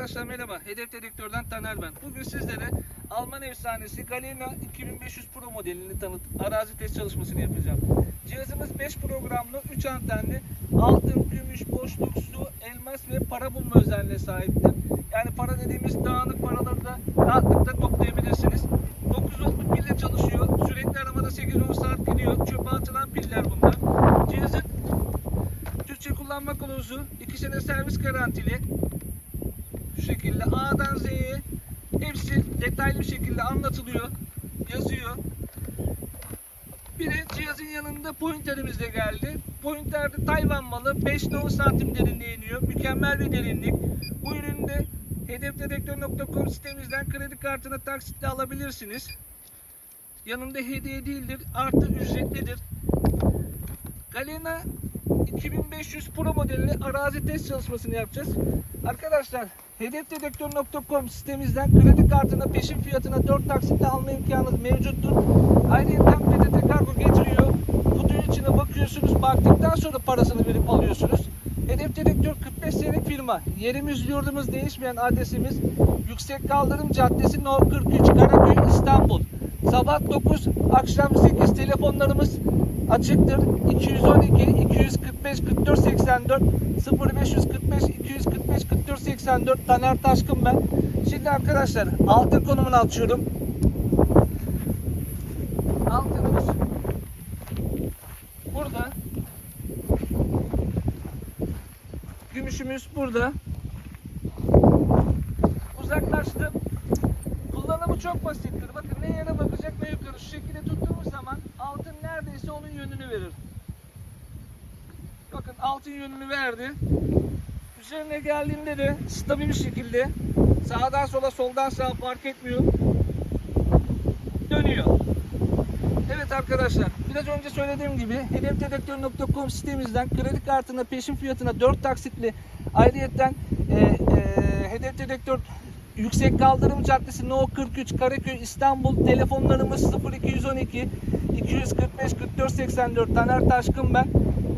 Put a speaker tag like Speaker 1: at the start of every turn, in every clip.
Speaker 1: Arkadaşlar merhaba. Hedef Dedektör'den Taner ben. Bugün sizlere Alman efsanesi Galena 2500 Pro modelini tanıt, arazi test çalışmasını yapacağım. Cihazımız 5 programlı, 3 antenli, altın, gümüş, boşluk, su, elmas ve para bulma özelliğine sahiptir. Yani para dediğimiz dağınık paraları da rahatlıkla toplayabilirsiniz. 9 voltluk pille çalışıyor. Sürekli aramada 8-10 saat gidiyor. Çöpe atılan piller bunlar. Cihazın Türkçe kullanma kılavuzu, 2 sene servis garantili, şekilde A'dan Z'ye hepsi detaylı bir şekilde anlatılıyor, yazıyor. Bir de cihazın yanında pointerimiz de geldi. Pointer de Tayvan malı 5-10 santim derinliğe iniyor. Mükemmel bir derinlik. Bu ürünü de hedefdedektör.com sitemizden kredi kartına taksitle alabilirsiniz. Yanında hediye değildir, artı ücretlidir. Galena 2500 Pro modelini arazi test çalışmasını yapacağız. Arkadaşlar hedefdedektör.com sitemizden kredi kartına peşin fiyatına 4 taksitle alma imkanınız mevcuttur. Ayrıca PTT kargo getiriyor. Kutunun içine bakıyorsunuz. Baktıktan sonra parasını verip alıyorsunuz. Hedef Dedektör 45 senelik firma. Yerimiz yurdumuz değişmeyen adresimiz Yüksek Kaldırım Caddesi No 43 Karaköy İstanbul. Sabah 9, akşam 8 telefonlarımız açıktır. 212 245 44 84 0545 245 44 84 Taner Taşkın ben. Şimdi arkadaşlar altın konumunu açıyorum. Altınımız burada. Gümüşümüz burada. Uzaklaştım. Kullanımı çok basittir. Bakın ne yere bakacak ne yukarı. Şu şekilde tuttuğumuz zaman altın neredeyse onun yönünü verir. Bakın altın yönünü verdi. Üzerine geldiğinde de stabil bir şekilde sağdan sola soldan sağa fark etmiyor. Dönüyor. Evet arkadaşlar biraz önce söylediğim gibi hedefdedektör.com sitemizden kredi kartına peşin fiyatına 4 taksitli ayrıyetten e, e, hedef Yüksek Kaldırım Caddesi No 43 Karaköy İstanbul telefonlarımız 0212 245 44 84 Taner Taşkın ben.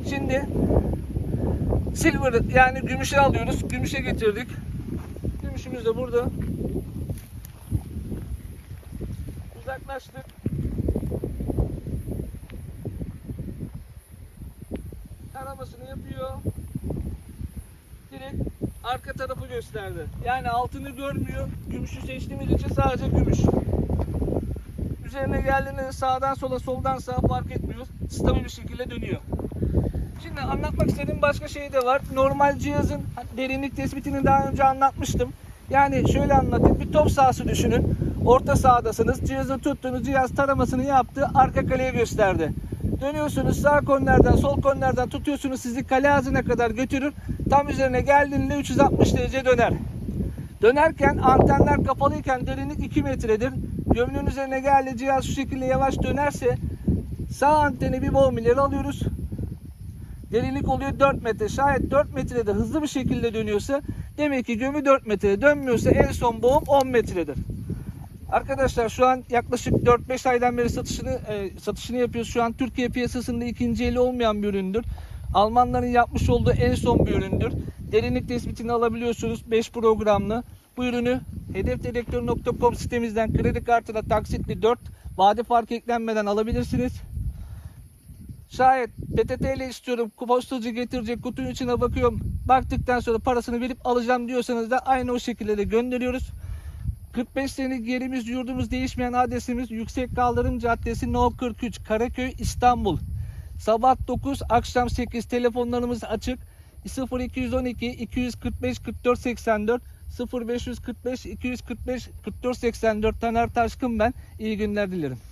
Speaker 1: Şimdi silver yani gümüşe alıyoruz. Gümüşe getirdik. Gümüşümüz de burada. Uzaklaştık. Taramasını yapıyor. Direkt arka tarafı gösterdi. Yani altını görmüyor. Gümüşü seçtiğimiz için sadece gümüş. Üzerine geldiğinde de sağdan sola soldan sağa fark etmiyor. Stabil bir şekilde dönüyor. Şimdi anlatmak istediğim başka şey de var. Normal cihazın derinlik tespitini daha önce anlatmıştım. Yani şöyle anlatayım. Bir top sahası düşünün. Orta sahadasınız. Cihazı tuttunuz. Cihaz taramasını yaptı. Arka kaleye gösterdi. Dönüyorsunuz sağ kornerden sol kornerden tutuyorsunuz. Sizi kale ağzına kadar götürür. Tam üzerine geldiğinde 360 derece döner. Dönerken antenler kapalıyken derinlik 2 metredir. Gömünün üzerine geldi cihaz şu şekilde yavaş dönerse sağ anteni bir boğum ileri alıyoruz. Derinlik oluyor 4 metre. Şayet 4 metrede hızlı bir şekilde dönüyorsa demek ki gömü 4 metrede dönmüyorsa en son boğum 10 metredir. Arkadaşlar şu an yaklaşık 4-5 aydan beri satışını e, satışını yapıyoruz. Şu an Türkiye piyasasında ikinci eli olmayan bir üründür. Almanların yapmış olduğu en son bir üründür. Derinlik tespitini alabiliyorsunuz 5 programlı. Bu ürünü hedefdedektör.com sitemizden kredi kartına taksitli 4 vade fark eklenmeden alabilirsiniz. Şayet PTT ile istiyorum postacı getirecek kutunun içine bakıyorum. Baktıktan sonra parasını verip alacağım diyorsanız da aynı o şekilde de gönderiyoruz. 45 senelik yerimiz yurdumuz değişmeyen adresimiz Yüksek Kaldırım Caddesi No 43 Karaköy İstanbul. Sabah 9 akşam 8 telefonlarımız açık. 0212 245 44 84 0545 245 44 84 Taner Taşkın ben. İyi günler dilerim.